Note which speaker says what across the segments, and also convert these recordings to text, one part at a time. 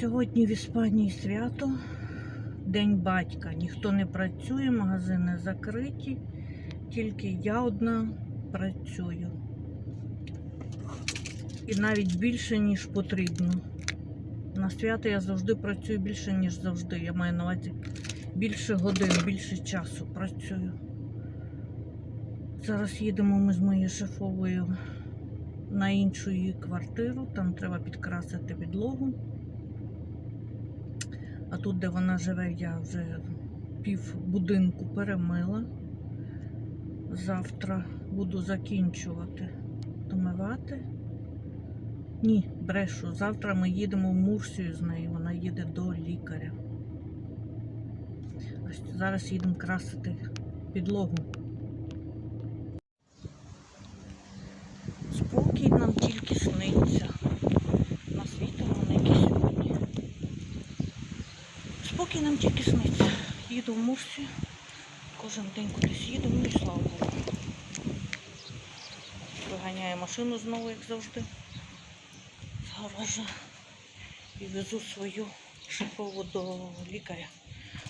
Speaker 1: Сьогодні в Іспанії свято, День батька. Ніхто не працює, магазини закриті, тільки я одна працюю. І навіть більше, ніж потрібно. На свято я завжди працюю більше, ніж завжди. Я маю на увазі більше годин, більше часу працюю. Зараз їдемо ми з моєю шефовою на іншу її квартиру. Там треба підкрасити підлогу. А тут, де вона живе, я вже пів будинку перемила. Завтра буду закінчувати домивати. Ні, брешу. Завтра ми їдемо в Мурсію з нею. Вона їде до лікаря. Ось зараз їдемо красити підлогу. Спокій нам тільки сниться. На світло не сьогодні. Спокій нам тільки сниться. Їду в Мурсію. Кожен день кудись їдемо і слава Богу. Виганяю машину знову, як завжди. З гаража. І везу свою шефову до лікаря,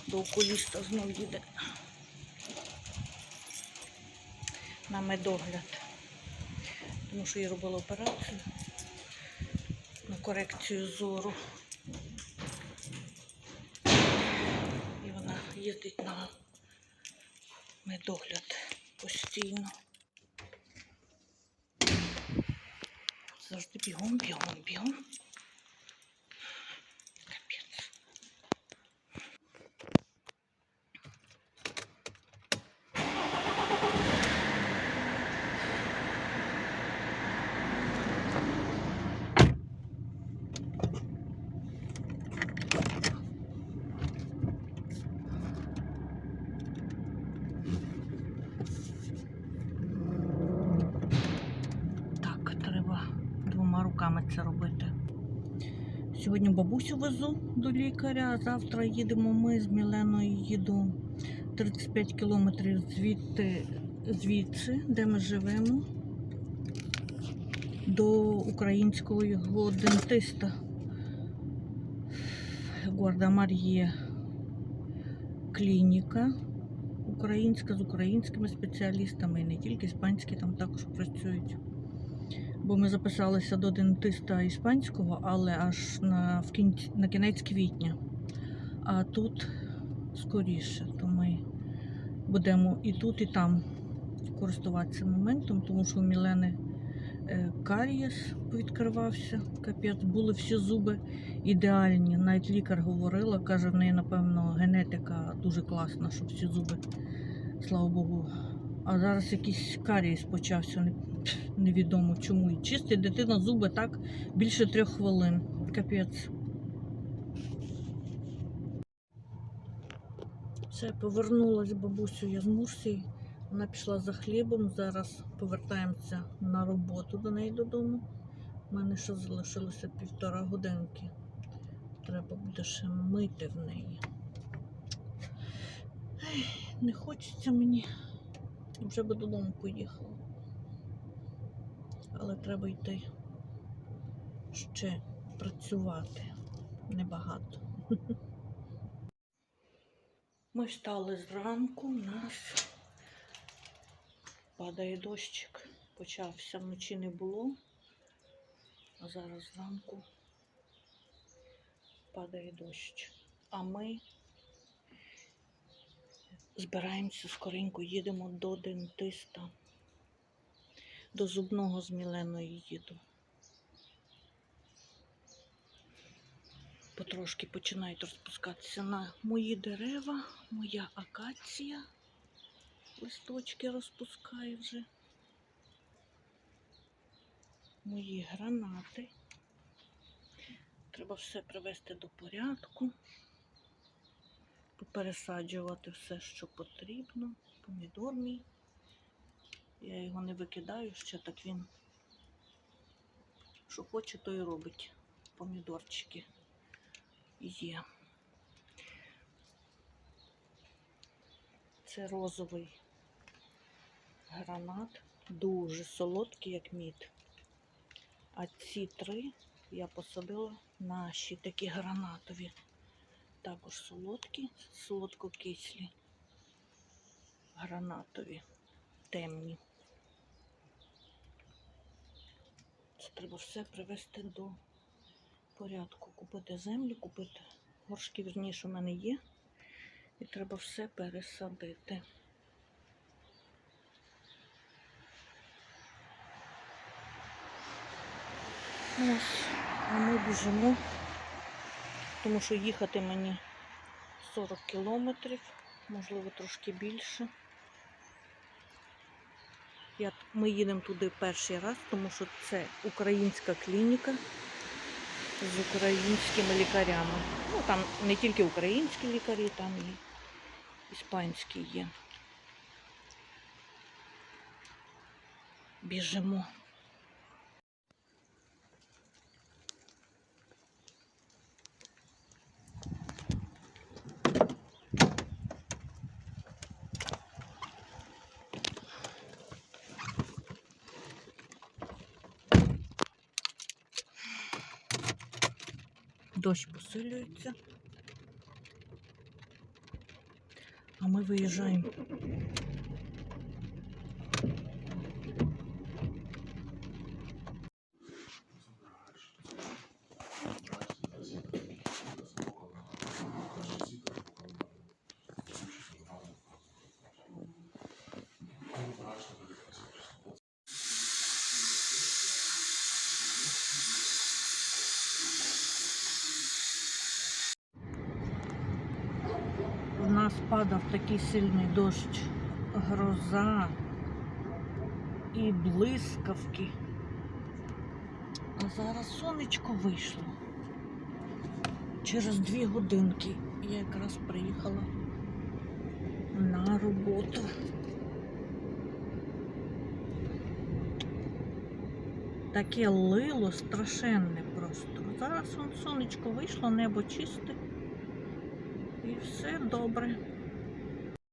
Speaker 1: до окуліста знов їде. На медогляд. Тому що я робила операцію на корекцію зору. І вона їздить на медогляд постійно. Завжди бігом, бігом, бігом. Капець. Так, треба двома руками це робити. Сьогодні бабусю везу до лікаря, а завтра їдемо ми з Міленою їду 35 кілометрів звідти, звідси, де ми живемо, до українського дентиста. Гвардамар є клініка українська з українськими спеціалістами, і не тільки іспанські там також працюють. Бо ми записалися до дентиста іспанського, але аж на, в кінці, на кінець квітня. А тут скоріше, то ми будемо і тут, і там користуватися моментом, тому що у Мілени е, карієс відкривався, капець, були всі зуби ідеальні. Навіть лікар говорила, каже, в неї, напевно, генетика дуже класна, що всі зуби, слава Богу. А зараз якийсь карієс почався, невідомо чому. І чистить дитина зуби так більше трьох хвилин. Капець. Все, повернулась бабусю я з Мурсії. Вона пішла за хлібом. Зараз повертаємося на роботу до неї додому. У мене ще залишилося півтора годинки. Треба буде ще мити в неї. Не хочеться мені. Вже би додому поїхала. Але треба йти ще працювати небагато. Ми встали зранку, у нас падає дощик. Почався вночі не було, а зараз зранку падає дощ. А ми збираємося скоренько, їдемо до дентиста. До зубного з Міленою їду. Потрошки починають розпускатися на мої дерева, моя акація. Листочки розпускає вже. Мої гранати. Треба все привести до порядку, попересаджувати все, що потрібно. Помідор мій. Я його не викидаю, ще так він, що хоче, то і робить. Помідорчики є. Це розовий гранат, дуже солодкий, як мід. А ці три я посадила наші такі гранатові. Також солодкі, солодкокислі, гранатові, темні. Це треба все привести до порядку. Купити землю, купити горшки, вірніше, у мене є. І треба все пересадити. Ось, а ми біжимо, тому що їхати мені 40 кілометрів, можливо, трошки більше. Я, ми їдемо туди перший раз, тому що це українська клініка з українськими лікарями. Ну, там не тільки українські лікарі, там і іспанські є. Біжимо. Дощ посилюється. А ми виїжджаємо. У нас падав такий сильний дощ, гроза і блискавки. А зараз сонечко вийшло. Через дві годинки я якраз приїхала на роботу. Таке лило страшенне просто. Зараз сонечко вийшло, небо чисте. І все добре.